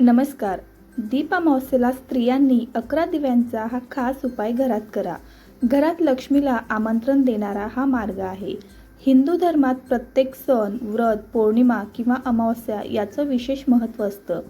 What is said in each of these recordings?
नमस्कार. दीप अमावस्येला स्त्रियांनी अकरा दिव्यांचा हा खास उपाय घरात करा. घरात लक्ष्मीला आमंत्रण देणारा हा मार्ग आहे. हिंदू धर्मात प्रत्येक सण व्रत पौर्णिमा किंवा अमावस्या याचं विशेष महत्त्व असतं.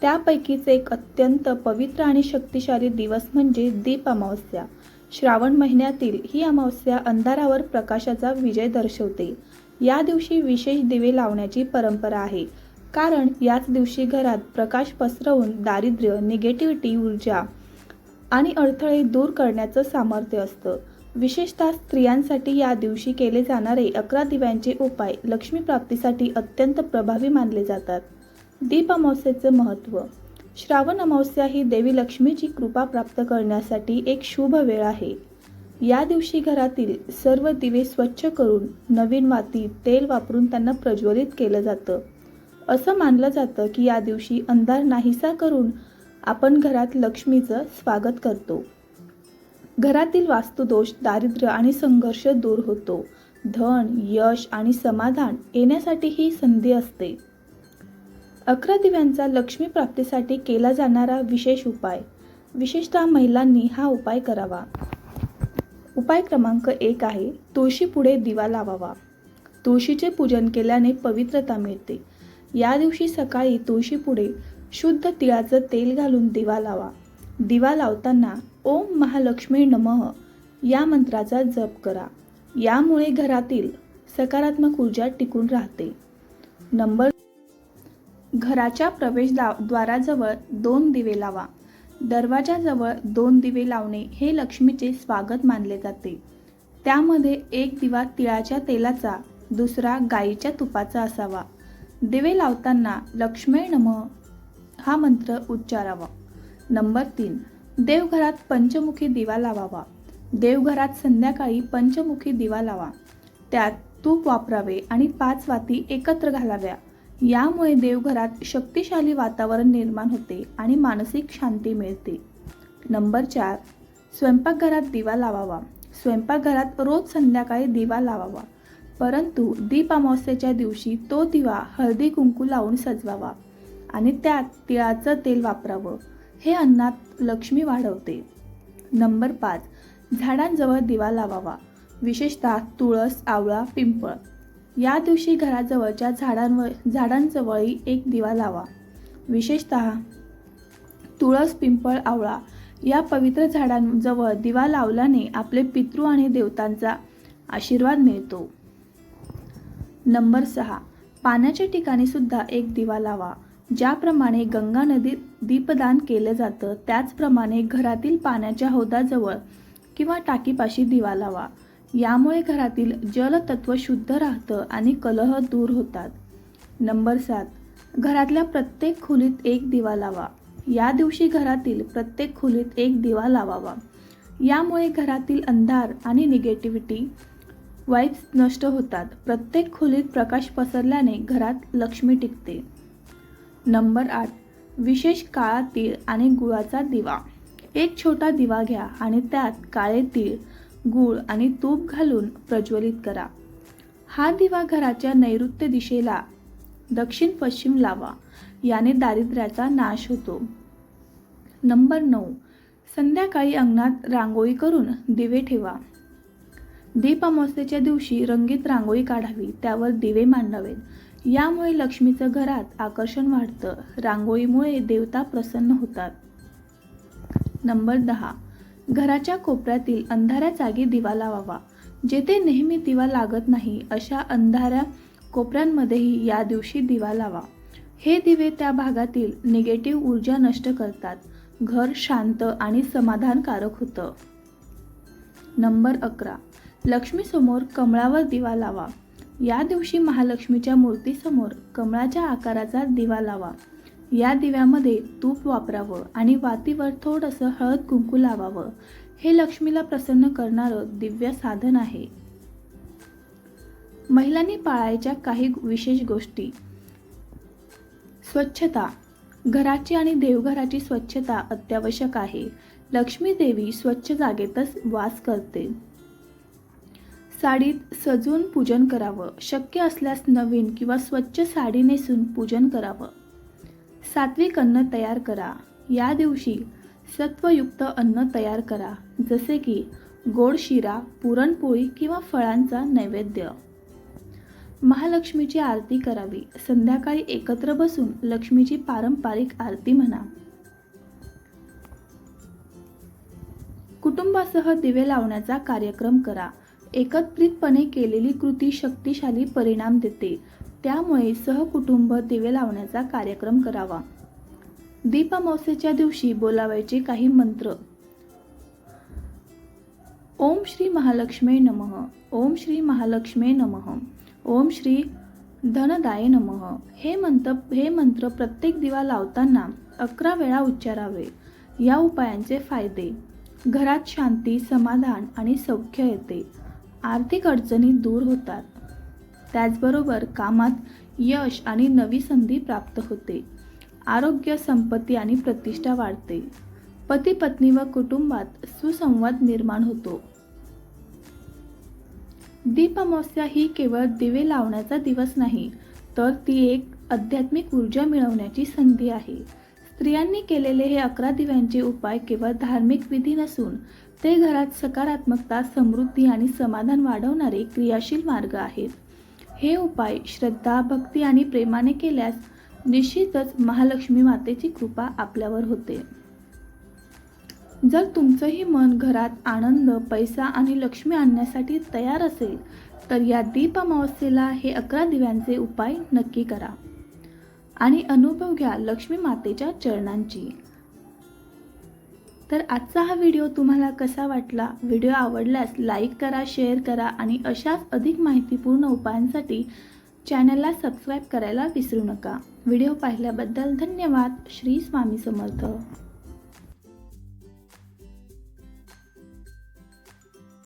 त्यापैकीच एक अत्यंत पवित्र आणि शक्तिशाली दिवस म्हणजे दीप अमावस्या श्रावण महिन्यातील ही अमावस्या अंधारावर प्रकाशाचा विजय दर्शवते. या दिवशी विशेष दिवे लावण्याची परंपरा आहे. कारण याच दिवशी घरात प्रकाश पसरवून दारिद्र्य निगेटिव्हिटी ऊर्जा आणि अडथळे दूर करण्याचं सामर्थ्य असतं. विशेषतः स्त्रियांसाठी या दिवशी केले जाणारे अकरा दिव्यांचे उपाय लक्ष्मी प्राप्तीसाठी अत्यंत प्रभावी मानले जातात. दीप अमावस्येचं महत्त्व. श्रावण अमावस्या ही देवी लक्ष्मीची कृपा प्राप्त करण्यासाठी एक शुभ वेळ आहे. या दिवशी घरातील सर्व दिवे स्वच्छ करून नवीन वाती तेल वापरून त्यांना प्रज्वलित केलं जातं. असं मानलं जातं की या दिवशी अंधार नाहीसा करून आपण घरात लक्ष्मीचं स्वागत करतो. घरातील वास्तुदोष दारिद्र्य आणि संघर्ष दूर होतो. धन यश आणि समाधान येण्यासाठी ही संधी असते. अकरा दिव्यांचा लक्ष्मी प्राप्तीसाठी केला जाणारा विशेष उपाय. विशेषतः महिलांनी हा उपाय करावा. उपाय क्रमांक एक आहे तुळशी पुढे दिवा लावावा. तुळशीचे पूजन केल्याने पवित्रता मिळते. या दिवशी सकाळी तुळशीपुढे शुद्ध तिळाचं तेल घालून दिवा लावा. दिवा लावताना ओम महालक्ष्मी नमः या मंत्राचा जप करा. यामुळे घरातील सकारात्मक ऊर्जा टिकून राहते. नंबर घराच्या प्रवेशद्वाराजवळ दोन दिवे लावा. दरवाजाजवळ दोन दिवे लावणे हे लक्ष्मीचे स्वागत मानले जाते. त्यामध्ये एक दिवा तिळाच्या तेलाचा दुसरा गाईच्या तुपाचा असावा. दिवे लावताना लक्ष्मी नम हा मंत्र उच्चारावा. नंबर तीन देवघरात पंचमुखी दिवा लावावा. देवघरात संध्याकाळी पंचमुखी दिवा लावा. त्यात तूप वापरावे आणि पाच वाती एकत्र घालाव्या. यामुळे देवघरात शक्तिशाली वातावरण निर्माण होते आणि मानसिक शांती मिळते. नंबर चार स्वयंपाकघरात दिवा लावावा. स्वयंपाकघरात रोज संध्याकाळी दिवा लावावा. परंतु दीप अमावस्येच्या दिवशी तो दिवा हळदी कुंकू लावून सजवावा आणि त्यात तिळाचं तेल वापरावं. हे अन्नात लक्ष्मी वाढवते. नंबर पाच झाडांजवळ दिवा लावावा. विशेषतः तुळस आवळा पिंपळ. या दिवशी घराजवळच्या झाडांवर झाडांजवळही एक दिवा लावा. विशेषत तुळस पिंपळ आवळा या पवित्र झाडांजवळ दिवा लावल्याने आपले पितृ आणि देवतांचा आशीर्वाद मिळतो. नंबर सहा. पाण्याच्या ठिकाणी सुद्धा एक दिवा लावा. ज्याप्रमाणे गंगा नदीत दीपदान केलं जातं त्याचप्रमाणे घरातील पाण्याच्या हौदाजवळ किंवा टाकीपाशी दिवा लावा. यामुळे घरातील जलतत्व शुद्ध राहतं आणि कलह दूर होतात. नंबर सात. घरातल्या प्रत्येक खोलीत एक दिवा लावा. या दिवशी घरातील प्रत्येक खोलीत एक दिवा लावावा. यामुळे घरातील अंधार आणि निगेटिव्हिटी वाईब्स नष्ट होतात. प्रत्येक खोलीत प्रकाश पसरल्याने घरात लक्ष्मी टिकते. नंबर आठ. विशेष काळा तीळ आणि गुळाचा दिवा. एक छोटा दिवा घ्या आणि त्यात काळे तीळ गूळ आणि तूप घालून प्रज्वलित करा. हा दिवा घराच्या नैऋत्य दिशेला दक्षिण पश्चिम लावा. याने दारिद्र्याचा नाश होतो. नंबर नऊ. संध्याकाळी अंगणात रांगोळी करून दिवे ठेवा. दीप अमावस्येच्या दिवशी रंगीत रांगोळी काढावी त्यावर दिवे मांडावेत. यामुळे लक्ष्मीचं घरात आकर्षण वाढतं. रांगोळीमुळे देवता प्रसन्न होतात. नंबर दहा. घराच्या कोपऱ्यातील अंधाऱ्या जागी दिवा लावावा. जेथे नेहमी दिवा लागत नाही अशा अंधाऱ्या कोपऱ्यांमध्येही या दिवशी दिवा लावा. हे दिवे त्या भागातील निगेटिव्ह ऊर्जा नष्ट करतात. घर शांत आणि समाधानकारक होतं. नंबर अकरा. लक्ष्मीसमोर कमळावर दिवा लावा. या दिवशी महालक्ष्मीच्या मूर्तीसमोर कमळाच्या आकाराचा दिवा लावा. या दिव्यामध्ये तूप वापरावं आणि वातीवर थोडंसं हळद कुंकू लावावं. हे लक्ष्मीला प्रसन्न करणारं दिव्य साधन आहे. महिलांनी पाळायच्या काही विशेष गोष्टी. स्वच्छता. घराची आणि देवघराची स्वच्छता अत्यावश्यक आहे. लक्ष्मी देवी स्वच्छ जागेतच वास करते. साडीत सजून पूजन करावं. शक्य असल्यास नवीन किंवा स्वच्छ साडी नेसून पूजन करावं. सात्विक अन्न तयार करा. या दिवशी सत्वयुक्त अन्न तयार करा. जसे की गोड शिरा पुरणपोळी किंवा फळांचा नैवेद्य. महालक्ष्मीची आरती करावी. संध्याकाळी एकत्र बसून लक्ष्मीची पारंपरिक आरती म्हणा. कुटुंबासह दिवे लावण्याचा कार्यक्रम करा. एकत्रितपणे केलेली कृती शक्तिशाली परिणाम देते. त्यामुळे सहकुटुंब दिवे लावण्याचा कार्यक्रम करावा. दीपामावसेच्या दिवशी बोलावायचे काही मंत्र. ओम श्री महालक्ष्मी नमः. ओम श्री महालक्ष्मी नमः. ओम श्री धनदाय नमः. हे मंत्र हे मंत्र प्रत्येक दिवा लावताना अकरा वेळा उच्चारावे. या उपायांचे फायदे. घरात शांती समाधान आणि सौख्य येते. आर्थिक अडचणी दूर होतात. त्याचबरोबर कामात यश आणि नवी संधी प्राप्त होते. आरोग्य संपत्ती आणि प्रतिष्ठा वाढते. पती पत्नी व कुटुंबात सुसंवाद निर्माण होतो. दीपामावस्या ही केवळ दिवे लावण्याचा दिवस नाही तर ती एक आध्यात्मिक ऊर्जा मिळवण्याची संधी आहे. स्त्रियांनी केलेले हे अकरा दिव्यांचे उपाय केवळ धार्मिक विधी नसून ते घरात सकारात्मकता समृद्धी आणि समाधान वाढवणारे क्रियाशील मार्ग आहेत. हे उपाय श्रद्धा भक्ती आणि प्रेमाने केल्यास निश्चितच महालक्ष्मी मातेची कृपा आपल्यावर होते. जर तुमचंही मन घरात आनंद पैसा आणि लक्ष्मी आणण्यासाठी तयार असेल तर या दीप अमावस्येला हे अकरा दिव्यांचे उपाय नक्की करा आणि अनुभव घ्या लक्ष्मी मातेच्या चरणांची. तर आजचा हा व्हिडिओ तुम्हाला कसा वाटला? व्हिडिओ आवडल्यास लाईक करा शेअर करा आणि अशाच अधिक माहितीपूर्ण उपायांसाठी चॅनलला सबस्क्राईब करायला विसरू नका. व्हिडिओ पाहिल्याबद्दल धन्यवाद. श्री स्वामी समर्थ.